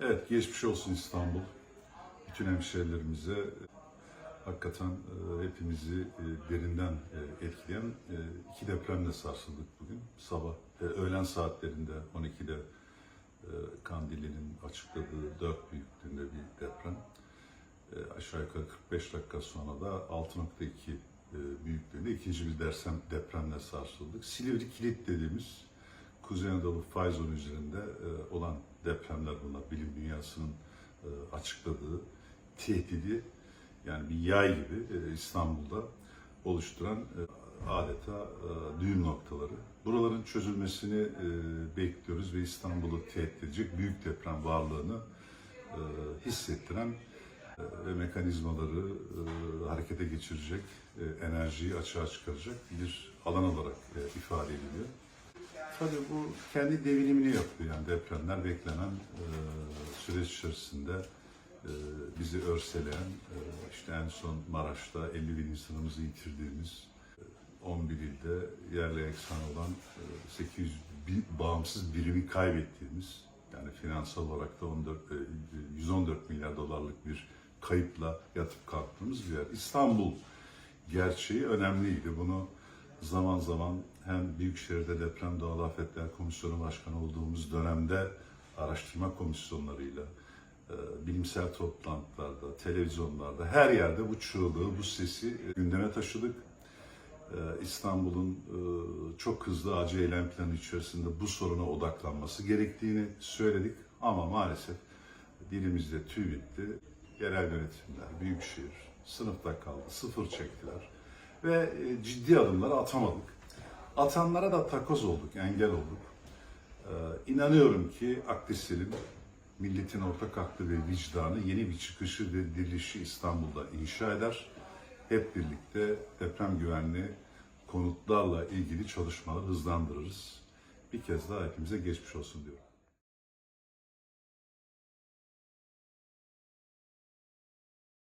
Evet, geçmiş olsun İstanbul. Bütün hemşehrilerimize e, hakikaten e, hepimizi e, derinden etkileyen iki depremle sarsıldık bugün. Sabah, öğlen saatlerinde 12'de e, Kandilli'nin açıkladığı 4 büyüklüğünde bir deprem. Aşağı yukarı 45 dakika sonra da 6.2 e, büyüklüğünde ikinci bir dersem, depremle sarsıldık. Silivri Kilit dediğimiz Kuzey Anadolu fay zonu üzerinde olan depremler bunlar. Bilim dünyasının e, açıkladığı tehdidi yani bir yay gibi e, İstanbul'da oluşturan e, adeta düğüm noktaları. Buraların çözülmesini bekliyoruz ve İstanbul'u tehdit edecek büyük deprem varlığını hissettiren ve mekanizmaları harekete geçirecek, enerjiyi açığa çıkaracak bir alan olarak ifade ediliyor. Tabii bu kendi devinimini yapıyor yani depremler beklenen e, süreç içerisinde e, bizi örseleyen e, işte en son Maraş'ta 50 bin insanımızı yitirdiğimiz e, 11 ilde yerle eksan olan e, 800 bin bağımsız birimi kaybettiğimiz yani finansal olarak da 14, e, 114 milyar dolarlık bir kayıpla yatıp kalktığımız bir yer. İstanbul gerçeği önemliydi. Bunu zaman zaman hem Büyükşehir'de Deprem Doğal Afetler Komisyonu Başkanı olduğumuz dönemde araştırma komisyonlarıyla, e, bilimsel toplantılarda, televizyonlarda, her yerde bu çığlığı, bu sesi gündeme taşıdık. E, İstanbul'un e, çok hızlı acil eylem planı içerisinde bu soruna odaklanması gerektiğini söyledik. Ama maalesef dilimizde tüy bitti. Yerel yönetimler, büyükşehir sınıfta kaldı, sıfır çektiler ve e, ciddi adımları atamadık. Atanlara da takoz olduk, engel olduk. Ee, inanıyorum ki Akdesel'in milletin ortak aklı ve vicdanı yeni bir çıkışı ve dirilişi İstanbul'da inşa eder. Hep birlikte deprem güvenli konutlarla ilgili çalışmaları hızlandırırız. Bir kez daha hepimize geçmiş olsun diyorum.